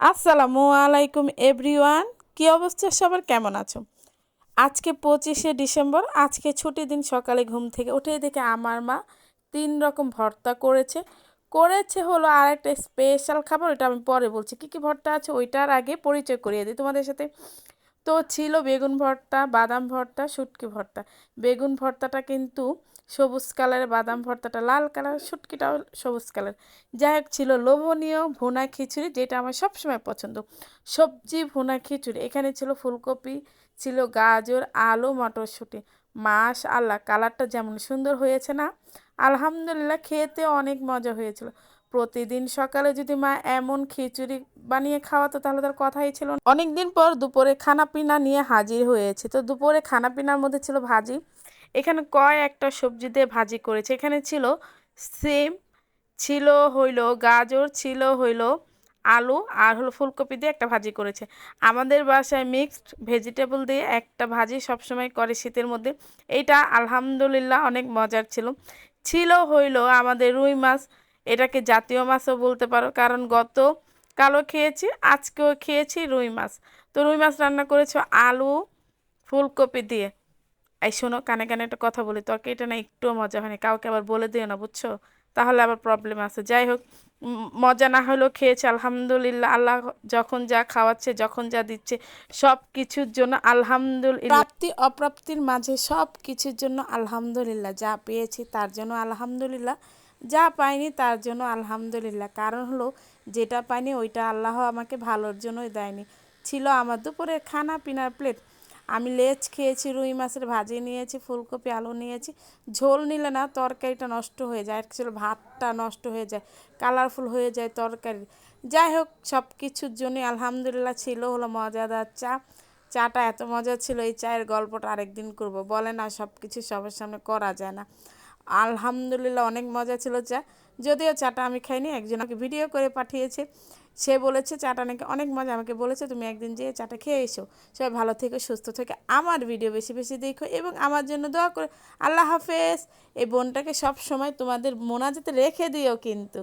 আসসালামু আলাইকুম এভরিওয়ান, কি অবস্থা সবার? কেমন আছো? আজকে পঁচিশে ডিসেম্বর, আজকে ছুটির দিন, সকালে ঘুম থেকে উঠে দেখে আমার মা তিন রকম ভর্তা করেছে। করেছে হলো আর একটা স্পেশাল খাবার, ওটা আমি পরে বলছি। কি কি ভর্তা আছে ওইটার আগে পরিচয় করিয়ে দিই তোমাদের সাথে। তো ছিল বেগুন ভর্তা, বাদাম ভর্তা, শুটকি ভর্তা। বেগুন ভর্তাটা কিন্তু সবুজ কালারের, বাদাম ভর্তাটা লাল কালার, শুটকিটাও সবুজ কালার। যাই হোক, ছিল লোভনীয় ভুনা খিচুড়ি, যেটা আমার সবসময় পছন্দ। সবজি, ভুনা খিচুড়ি। এখানে ছিল ফুলকপি, ছিল গাজর, আলু, মটরশুঁটি। মাস আল্লাহ কালারটা যেমন সুন্দর হয়েছে না, আলহামদুলিল্লাহ, খেতে অনেক মজা হয়েছিল। প্রতিদিন সকালে যদি মা এমন খিচুড়ি বানিয়ে খাওয়াতো, তাহলে তার কথাই ছিল অনেক দিন পর দুপুরে খানা পিনা নিয়ে হাজির হয়েছে। তো দুপুরে খানা পিনার মধ্যে ছিল ভাজি। এখানে কয় একটা সবজি দিয়ে ভাজি করেছে? এখানে ছিল সিম, ছিল হইল গাজর, ছিল হইল আলু, আর হলো ফুলকপি দিয়ে একটা ভাজি করেছে। আমাদের বাসায় মিক্সড ভেজিটেবল দিয়ে একটা ভাজি সবসময় করে শীতের মধ্যে। এইটা আলহামদুলিল্লাহ অনেক মজার ছিল। ছিল হইল আমাদের রুই মাছ এটাকে জাতীয় মাছও বলতে পারো, কারণ গত কালো খেয়েছি, আজকেও খেয়েছি রুই মাছ। তো রুই মাছ রান্না করেছ আলু, ফুলকপি দিয়ে। এই শোনো, কানে কানে একটা কথা বলি, তরকারিটা না একটুও মজা হয়নি, কাউকে আবার বলে দিও না, বুঝছ? তাহলে আবার প্রবলেম আছে। যাই হোক মজা না হলেও খেয়েছে, আলহামদুলিল্লাহ। আল্লাহ যখন যা খাওয়াচ্ছে, যখন যা দিচ্ছে সব কিছুর জন্য আলহামদুলিল্লাহ। প্রাপ্তি, অপ্রাপ্তির মাঝে সব কিছুর জন্য আলহামদুলিল্লাহ, যা পেয়েছি তার জন্য আলহামদুলিল্লাহ। যা পাইনি তার জন্য আলহামদুলিল্লাহ। কারণ হলো, যেটা পাইনি ওইটা আল্লাহ আমাকে ভালোর জন্যই দেয়নি। ছিল আমার দুপুরের খানা পিনার প্লেট। আমি লেজ খেয়েছি, রুই মাছের ভাজি নিয়েছি, ফুলকপি, আলু নিয়েছি। ঝোল নিলে না তরকারিটা নষ্ট হয়ে যায় অ্যাকচুয়ালি ভাতটা নষ্ট হয়ে যায় কালারফুল হয়ে যায় তরকারি। যাই হোক সব কিছুর জন্যই আলহামদুলিল্লাহ ছিল হলো মজাদার চা। চাটা এত মজা ছিল, এই চায়ের গল্পটা আরেকদিন করব। বলে না সব কিছু সবার সামনে করা যায় না। আলহামদুলিল্লাহ অনেক মজা ছিল চা। যদিও চাটা আমি খাইনি, একজন আমাকে ভিডিও করে পাঠিয়েছে। সে বলেছে, চাটা নাকি অনেক মজা। আমাকে বলেছে, তুমি একদিন যেয়ে চাটা খেয়ে এসো। সবাই ভালো থেকে, সুস্থ থেকে। আমার ভিডিও বেশি বেশি দেখো এবং আমার জন্য দোয়া করে। আল্লাহ হাফেজ। এই বোনটাকে সব সময় তোমাদের মোনাজাতে রেখে দিও কিন্তু।